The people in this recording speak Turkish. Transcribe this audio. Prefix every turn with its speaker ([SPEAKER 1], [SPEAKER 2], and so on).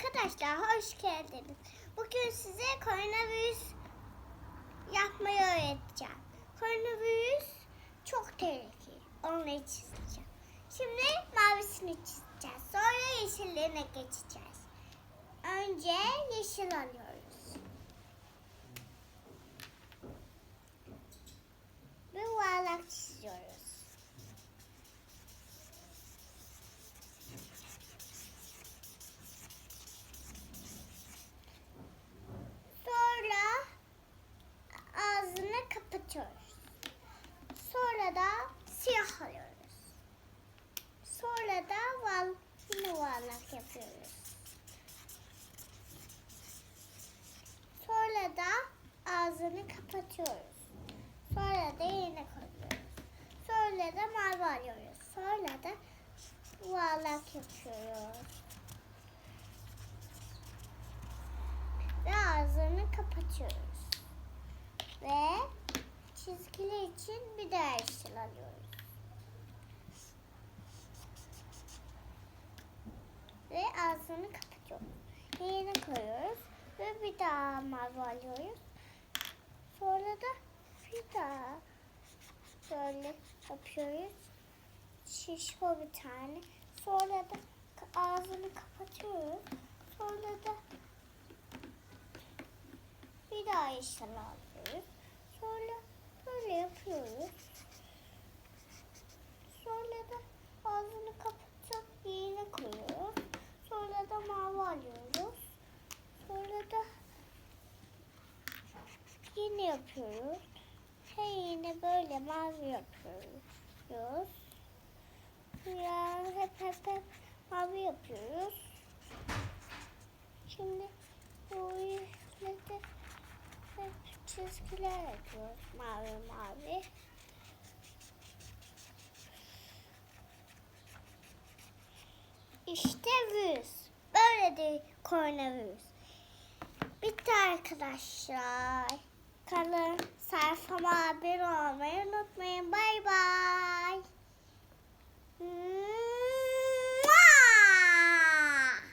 [SPEAKER 1] Arkadaşlar hoş geldiniz. Bugün size koronavirüs yapmayı öğreteceğim. Koronavirüs çok tehlikeli. Onu çizeceğim. Şimdi mavisini çizeceğiz. Sonra yeşillerine geçeceğiz. Önce yeşil alıyoruz. Bir yuvarlak çiziyoruz. Sonra ağzını kapatıyoruz. Sonra da siyah alıyoruz. Sonra da val, yuvarlak yapıyoruz. Sonra da ağzını kapatıyoruz. Sonra da yine koyuyoruz. Sonra da mavi alıyoruz. Sonra da yuvarlak yapıyoruz. Ve ağzını kapatıyoruz. Ve çizgiler için bir yeşil alıyoruz. Ve ağzını kapatıyoruz. Yerine koyuyoruz. Ve bir daha mavi alıyoruz. Sonra da bir daha böyle yapıyoruz. Şişko bir tane. Sonra da ağzını kapatıyoruz. Sonra da bir daha yeşil alıyoruz. Sonra böyle yapıyoruz. Sonra da ağzını kapatacak yerine koyuyoruz. Sonra da mavi alıyoruz. Sonra da yine yapıyoruz. Ve yine böyle mavi yapıyoruz. Ya hep hep hep mavi yapıyoruz. Şimdi bu yüzleri hep çizgiler yapıyoruz. Mavi mavi. İşte virüs. Böyle de koronavirüs. Bitti arkadaşlar. Abone olmayı unutmayın. Bay. Hmm.